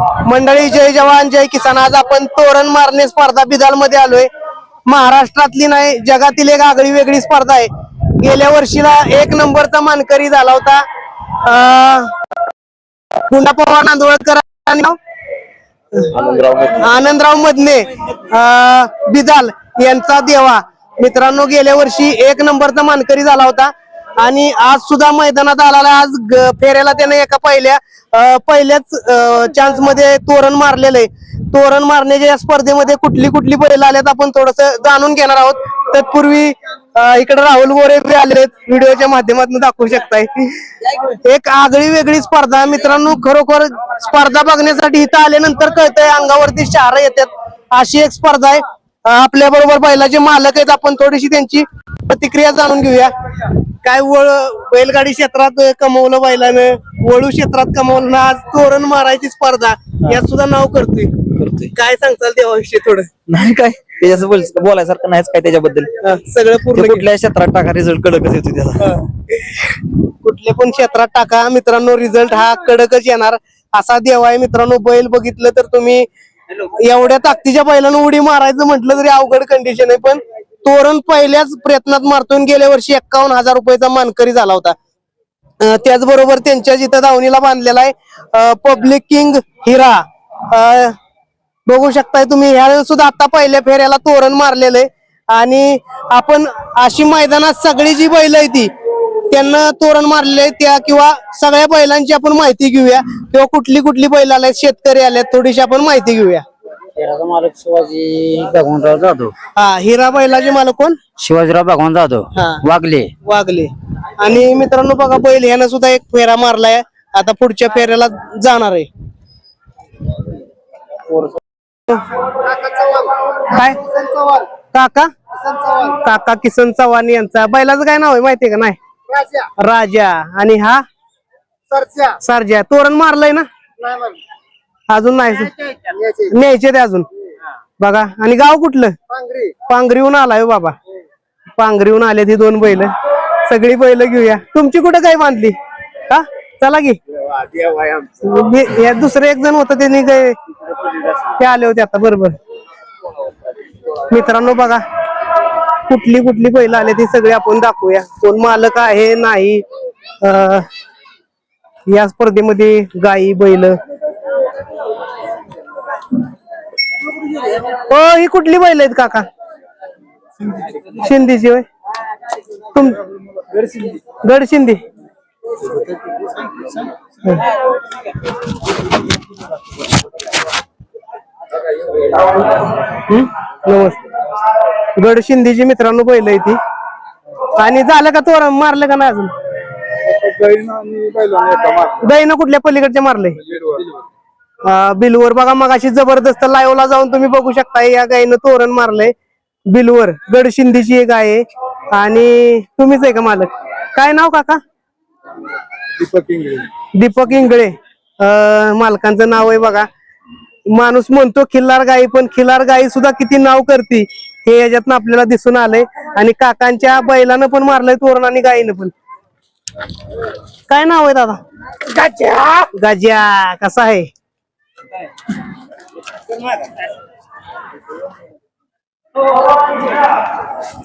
मंडळी जय जवान जय किसान. आज आपण तोरण मारणे स्पर्धा बिदाल मध्ये आलोय. महाराष्ट्रातली नाही जगातील एक आगळी वेगळी स्पर्धा आहे. गेल्या वर्षीला एक नंबरचा मानकरी झाला होता. गुंडा पवार नांदोळकर आनंदराव मधने. बिदाल यांचा देवा. मित्रांनो गेल्या वर्षी एक नंबरचा मानकरी झाला होता. आणि आज सुद्धा मैदानात आलेला आज फेऱ्याला त्याने एका पहिल्या पहिल्याच चान्समध्ये तोरण मारलेलं आहे तोरण मारण्याच्या या स्पर्धेमध्ये कुठली कुठली बैल आल्यात आपण थोडस जाणून घेणार आहोत. तत्पूर्वी इकडे राहुल गोरे आलेत व्हिडिओच्या माध्यमातून दाखवू शकताय. एक आगळी वेगळी स्पर्धा. मित्रांनो खरोखर स्पर्धा बघण्यासाठी इथं आल्यानंतर कळतंय अंगावरती शहारा येतात अशी एक स्पर्धा आहे. आपल्या बरोबर बैलाचे मालक आहेत. आपण थोडीशी त्यांची प्रतिक्रिया जाणून घेऊया. काय वळ बैलगाडी क्षेत्रात कमवलं बैलानं वळू क्षेत्रात कमवलं आज तोरण मारायची स्पर्धा यात सुद्धा नाव करतोय. करतोय. काय सांगताल देवाविषयी थोडं? नाही काय. त्याच्याचं बोल बोलायसारखं नाहीच काय त्याच्याबद्दल. सगळं पूर्ण कुठल्या क्षेत्रात टाका रिझल्ट कडकच येतो त्याचा. कुठले पण क्षेत्रात टाका मित्रांनो रिझल्ट हा कडकच येणार. असा देव आहे मित्रांनो बैल बघितलं तर तुम्ही एवढ्या ताकदीच्या बैलानं उडी मारायचं म्हटलं तरी अवघड कंडिशन आहे पण तोरण पहिल्याच प्रयत्नात मारतून गेल्या वर्षी एक्कावन्न हजार रुपयाचा मानकरी झाला होता. त्याचबरोबर त्यांच्या जिथं दावणीला बांधलेला आहे पब्लिक किंग हिरा. बघू शकताय तुम्ही ह्या सुद्धा आता पहिल्या फेऱ्याला तोरण मारलेलं आहे. आणि आपण अशी मैदानात सगळी जी बैल आहे ती त्यांना तोरण मारलेले आहे त्या किंवा सगळ्या बैलांची आपण माहिती घेऊया. किंवा कुठली कुठली बैल आल्यात शेतकरी आल्यात थोडीशी आपण माहिती घेऊया. मालक शिवाजी भगवानराव जाधव. हा हिरा बैलाचे मला कोण? शिवाजीराव भगवान जाधव. हा. वागले वागले आणि मित्रांनो बघा बैल ह्यानं सुद्धा एक फेरा मारलाय. आता पुढच्या फेऱ्याला जाणार आहे. काय? काका? काका किसन चव्हाण यांचा. बैलाचं काय नाव आहे? माहितीये का? नाही. राजा. आणि हा? सरजा. तोरण मारलंय ना? अजून नाही. न्यायचे ते अजून. बघा. आणि गाव कुठलं? पांगरीहून आलाय हो बाबा. पांगरीहून आले ती दोन बैल. सगळी बैल घेऊया. तुमची कुठं काय बांधली? का चला की. हे- हे दुसरे एक जण होत त्यांनी काय ते आले होते आता. बरोबर मित्रांनो बघा. कुठली कुठली बैल आले ती सगळी आपण दाखवूया. कोण मालक आहे नाही या स्पर्धेमध्ये गाई बैल. हो ही कुठली बैल आहेत काका? शिंदीची होय. तुम गड शिंदी. नमस्ते. गड शिंदीची मित्रांनो बैल आहे ती. आणि झालं का तोरण मारलं का नाही अजून? गाईनं कुठल्या पलीकडच्या मारलंय? अं, बिलवर बघा मग अशी जबरदस्त live ला जाऊन तुम्ही बघू शकता या गायीनं तोरण मारलंय. बिलवर गडशिंदीची एक गाय आहे. आणि तुम्हीच आहे का मालक? काय नाव काका? दीपक इंगळे. अं, मालकांचं नाव आहे बघा. माणूस म्हणतो खिल्लार गाई पण खिल्लार गाई सुद्धा किती नाव करते. हे याच्यातनं आपल्याला दिसून आलंय. आणि काकांच्या बैलानं पण मारलंय तोरण आणि गायीनं पण. काय नाव आहे दादा? गाज्या. गाज्या. कसा आहे?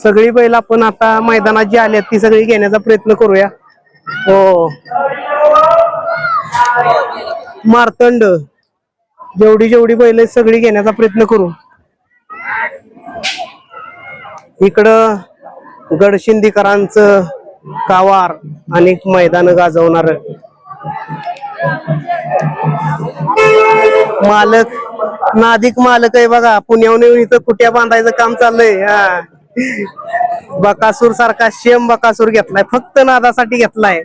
सगळी बैल आपण आता मैदानात जी आली आहेत ती सगळी घेण्याचा प्रयत्न करूया. हो. मारतंड. जेवढी जेवढी बैल सगळी घेण्याचा प्रयत्न करू. इकडं गडशिंदीकरांचं कावार आणि मैदान गाजवणार मालक नादिक मालक आहे बघा. पुण्याहून इथं कुट्या बांधायचं काम चाललंय? हा. बकासूर सारखा शेम बकासूर घेतलाय. फक्त नादासाठी घेतलाय.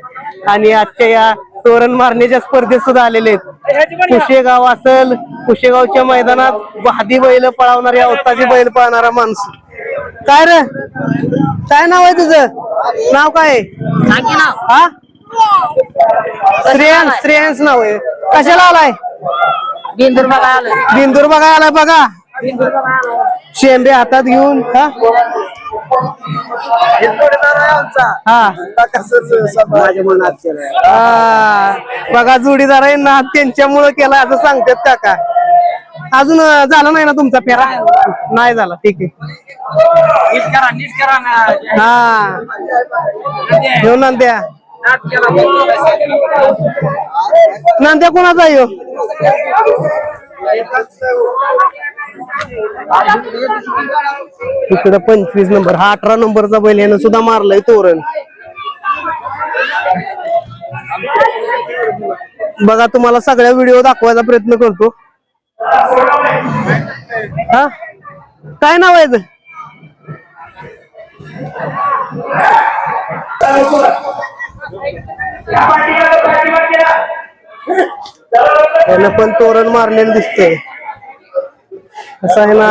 आणि आजच्या या तोरण मारण्याच्या स्पर्धेत सुद्धा आलेले आहेत. कुशेगाव असल कुशेगावच्या मैदानात वादी बैल पळावणारी अवताची बैल पळणारा माणूस. काय रे? काय नाव आहे तुझं? नाव काय? हा? श्रेयांश श्रेयांश नाव आहे. कशाला आलाय? बिंदूर बघा आलं बिंदूर बघा. आलाय. बघा शेंबे हातात घेऊन हा? हा. बघा जोडीदार आहे ना त्यांच्यामुळं केला असं सांगतात काका. अजून झाला नाही ना तुमचा फेरा? नाही झाला ठीक आहे. हा. घेऊन नांद्या. नांद्या कोणाचा ह्यो? इकडं पंचवीस नंबर हा अठरा नंबरचा बैल यानं सुद्धा मारलाय तोरण. बघा तुम्हाला सगळ्या व्हिडिओ दाखवायचा प्रयत्न करतो. हा? काय नाव आहे त्याला त्यानं पण तोरण मारलेलं दिसतंय. कसं आहे ना.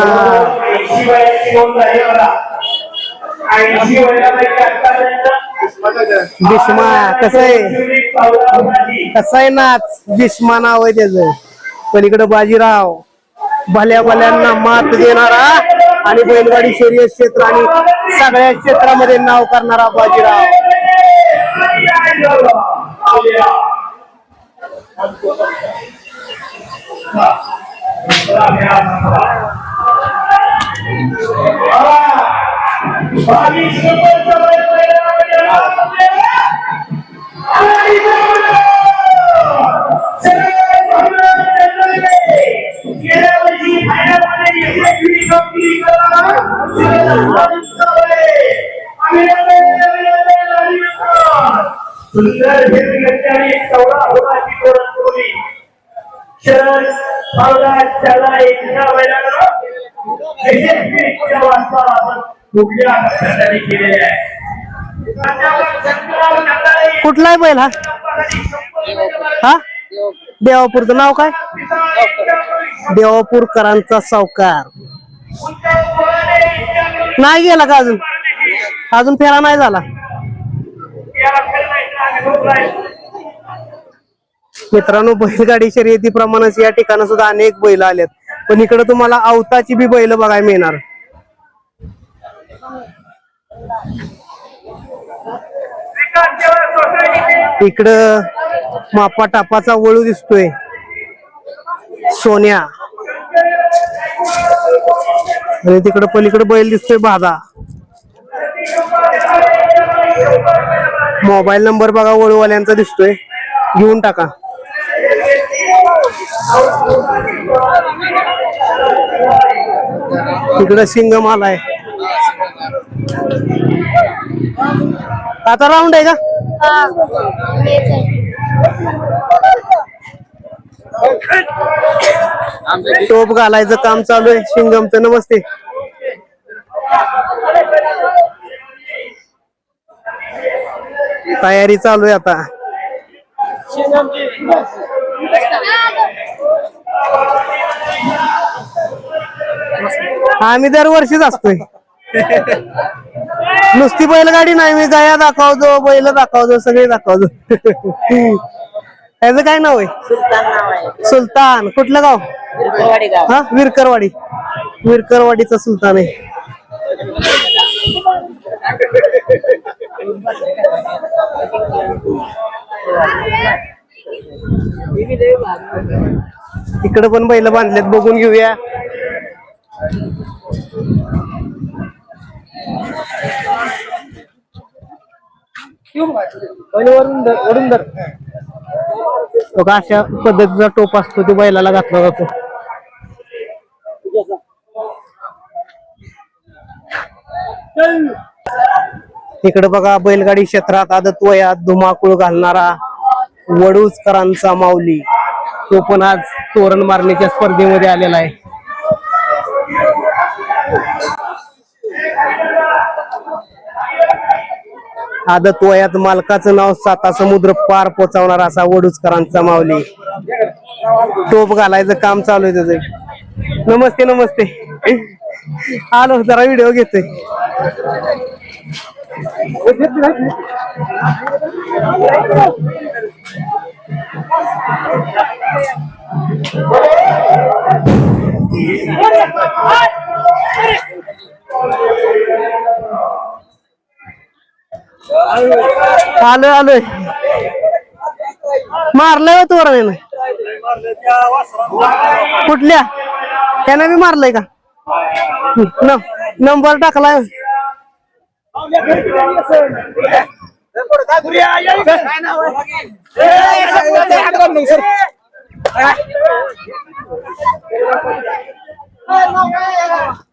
भीष्मा कसं आहे? कसं आहे नाच भीष्मा नाव आहे त्याचं. पलीकडे बाजीराव. भल्या भल्यांना मात देणारा आणि बैलगाडी शर्यत क्षेत्र आणि सगळ्या क्षेत्रामध्ये नाव करणारा बाजीराव. त्याला एक कुठल्या केलेले आहे? बैल हा? हा? देवापूरचं नाव काय? देवापूरकरांचा सावकार. नाही गेला का अजून? अजून फेरा नाही झाला. मित्रांनो बैलगाडी शर्यतीप्रमाणेच या ठिकाणी सुद्धा अनेक बैल आलेत. पण इकडे तुम्हाला अवताची बी बैल बघायला मिळणार. इकडं मापा टापाचा वळू दिसतोय. सोन्या. आणि तिकडं पलीकडे बैल दिसतोय बाधा मोबाईल नंबर बघा वळूवाल्यांचा दिसतोय. घेऊन टाका. तिकडं सिंगम आलाय आता राऊंड आहे का? टोप घालायचं काम चालू आहे. शिंगमचं नमस्ते. तयारी चालू आहे आता. आम्ही दरवर्षीच असतोय. नुसती बैलगाडी नाही मी गाया दाखवतो बैल दाखवतो सगळे दाखवतो. त्याचं काय नाव आहे? सुलतान कुठलं गाव. हा विरकरवाडी. विरकरवाडीचा सुलतान आहे. इकडे पण बैल बांधलेत बघून घेऊया. बघा अशा पद्धतीचा टोप असतो तो बैलाला घातला जातो. इकडे बघा बैलगाडी क्षेत्रात आदत वयात धुमाकूळ घालणारा वडूजकरांचा माऊली. तो पण आज तोरण मारण्याच्या स्पर्धेमध्ये आलेला आहे. आदत वयात मालकाचं नाव साता समुद्र पार पोचवणार असा वडूजकरांचा माऊली. टोप घालायचं काम चालू आहे त्याचं. नमस्ते नमस्ते. आलो जरा व्हिडिओ घेतोय. आलोय आलोय मारलंय हो तोरण कुठल्या त्यानं बी मारलंय का नंबर टाकलाय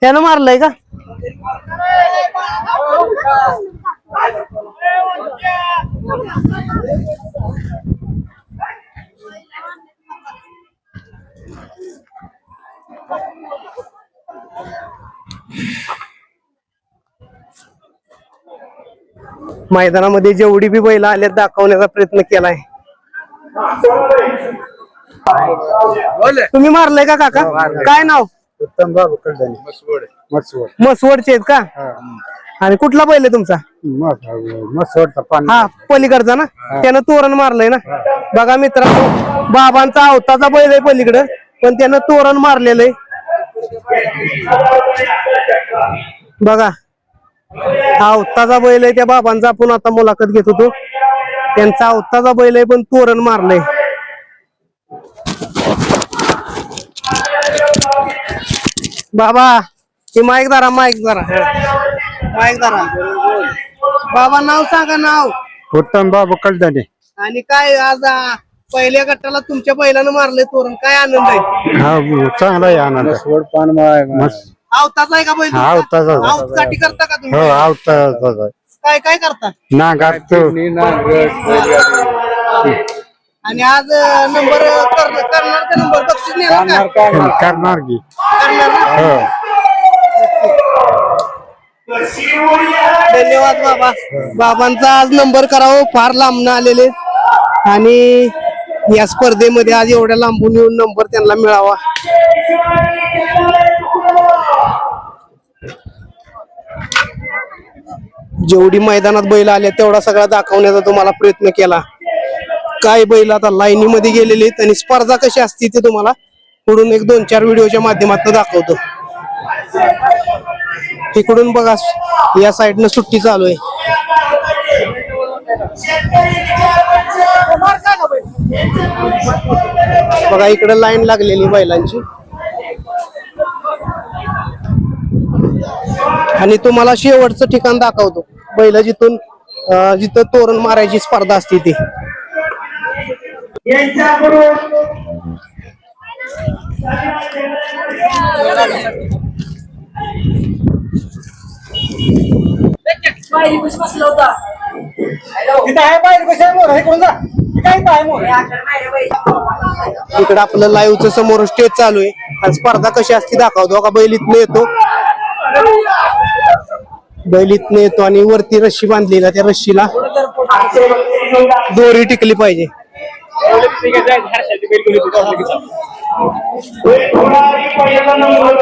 त्यानं मारलंय का? मैदानामध्ये जेवढी बी बैल आल्यात दाखवण्याचा प्रयत्न केलाय. तुम्ही मारलंय का काका? काय नाव? उत्तम बाबू कळदानी मसवड. मसवडचे आहेत का? आणि कुठला बैल आहे तुमचा? मसवडचा पान. हा पलीकडचा ना? त्यानं तोरण मारलंय ना? बघा मित्रांनो बाबांचा अवताचा बैल आहे पलीकडं पण त्यानं तोरण मारलेलं आहे. बघा हा अवताचा बैल आहे त्या बाबांचा. आपण आता मुलाखत घेत होतो. त्यांचा अवताचा बैल आहे पण तोरण मारलंय. बाबा हे माईक धरा माईक धरा. माईक धरा. बाबा नाव सांगा नाव. उत्तम बाबू कळदानी आणि काय आज आ, पहिल्या गटाला तुमच्या बैलानं मारले तोरण. काय आनंद आहे? हा चांगला आहे आनंद. मसवड पान आवताचा आहे का बैल हा, आवताचा आहे. आवतासाठी करता का हो तुम्ही आवता काय काय करता? नागात आणि आज नंबर कर- करणार का नंबर बक्षीस नेणार का? करणार की. करणार ना? हो. धन्यवाद बाबा. बाबांचा आज नंबर करावं फार लांबनं आलेले आणि या स्पर्धेमध्ये आज एवढ्या लांबून येऊन नंबर त्यांना मिळावा. जेवढी मैदानात बैल आल्या तेवढा सगळा दाखवण्याचा तुम्हाला प्रयत्न केला. काय बैल आता लाईनीमध्ये गेलेले आहेत आणि स्पर्धा कशी असते ते तुम्हाला पुढून एक दोन चार व्हिडिओच्या माध्यमातून दाखवतो. इकडून बघा या साईडनं सुट्टी चालू आहे. बघा इकडे लाईन लागलेली बैलांची. आणि तुम्हाला शेवटचं ठिकाण दाखवतो. बैल जिथून जिथं तोरण मारायची स्पर्धा असते ती. यांच्याकडून इकडे आपलं लाईव्हचं समोर स्टेज चालू आहे. आणि स्पर्धा कशी असते दाखवतो का बैल इथनं येतो. बैल इथनं येतो आणि वरती रस्सी बांधली ना त्या रस्सीला दोरी टिकली पाहिजे. थोडा पहिला नंबर